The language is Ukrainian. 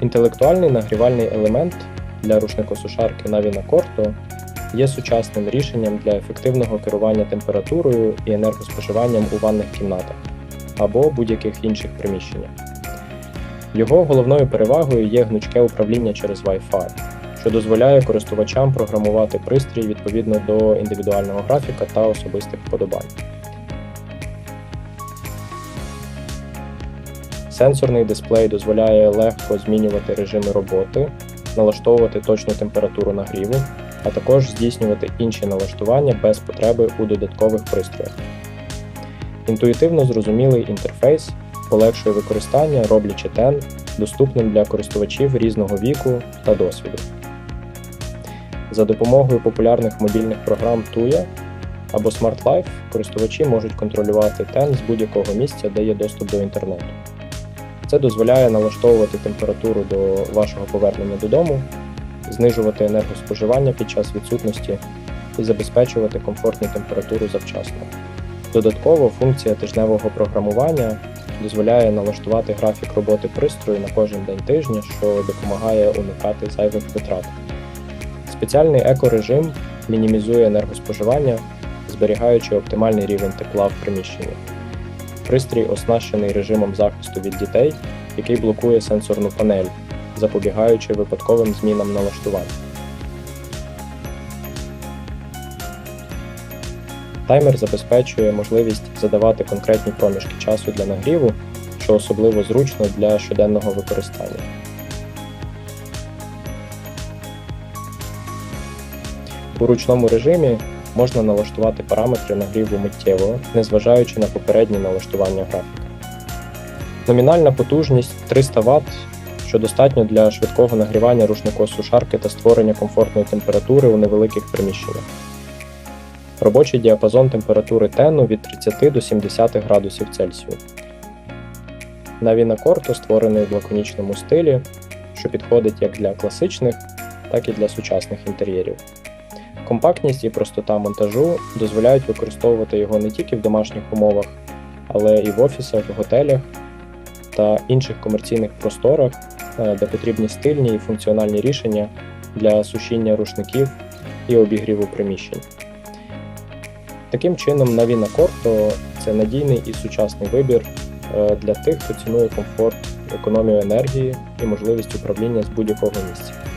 Інтелектуальний нагрівальний елемент для рушникосушарки Navina Corto є сучасним рішенням для ефективного керування температурою і енергоспоживанням у ванних кімнатах або будь-яких інших приміщеннях. Його головною перевагою є гнучке управління через Wi-Fi, що дозволяє користувачам програмувати пристрій відповідно до індивідуального графіка та особистих вподобань. Сенсорний дисплей дозволяє легко змінювати режими роботи, налаштовувати точну температуру нагріву, а також здійснювати інші налаштування без потреби у додаткових пристроях. Інтуїтивно зрозумілий інтерфейс полегшує використання, роблячи TEN доступним для користувачів різного віку та досвіду. За допомогою популярних мобільних програм Tuya або Smart Life користувачі можуть контролювати TEN з будь-якого місця, де є доступ до інтернету. Це дозволяє налаштовувати температуру до вашого повернення додому, знижувати енергоспоживання під час відсутності і забезпечувати комфортну температуру завчасно. Додатково функція тижневого програмування дозволяє налаштувати графік роботи пристрою на кожен день тижня, що допомагає уникати зайвих витрат. Спеціальний екорежим мінімізує енергоспоживання, зберігаючи оптимальний рівень тепла в приміщенні. Пристрій оснащений режимом захисту від дітей, який блокує сенсорну панель, запобігаючи випадковим змінам налаштувань. Таймер забезпечує можливість задавати конкретні проміжки часу для нагріву, що особливо зручно для щоденного використання. У ручному режимі можна налаштувати параметри нагріву миттєво, незважаючи на попередні налаштування графіка. Номінальна потужність 300 Вт, що достатньо для швидкого нагрівання рушникосушарки та створення комфортної температури у невеликих приміщеннях. Робочий діапазон температури тену від 30 до 70 градусів Цельсію. Navina Corto створений в лаконічному стилі, що підходить як для класичних, так і для сучасних інтер'єрів. Компактність і простота монтажу дозволяють використовувати його не тільки в домашніх умовах, але і в офісах, готелях та інших комерційних просторах, е, де потрібні стильні і функціональні рішення для сушіння рушників і обігріву приміщень. Таким чином, Navina Corto – це надійний і сучасний вибір е, для тих, хто цінує комфорт, економію енергії і можливість управління з будь-якого місця.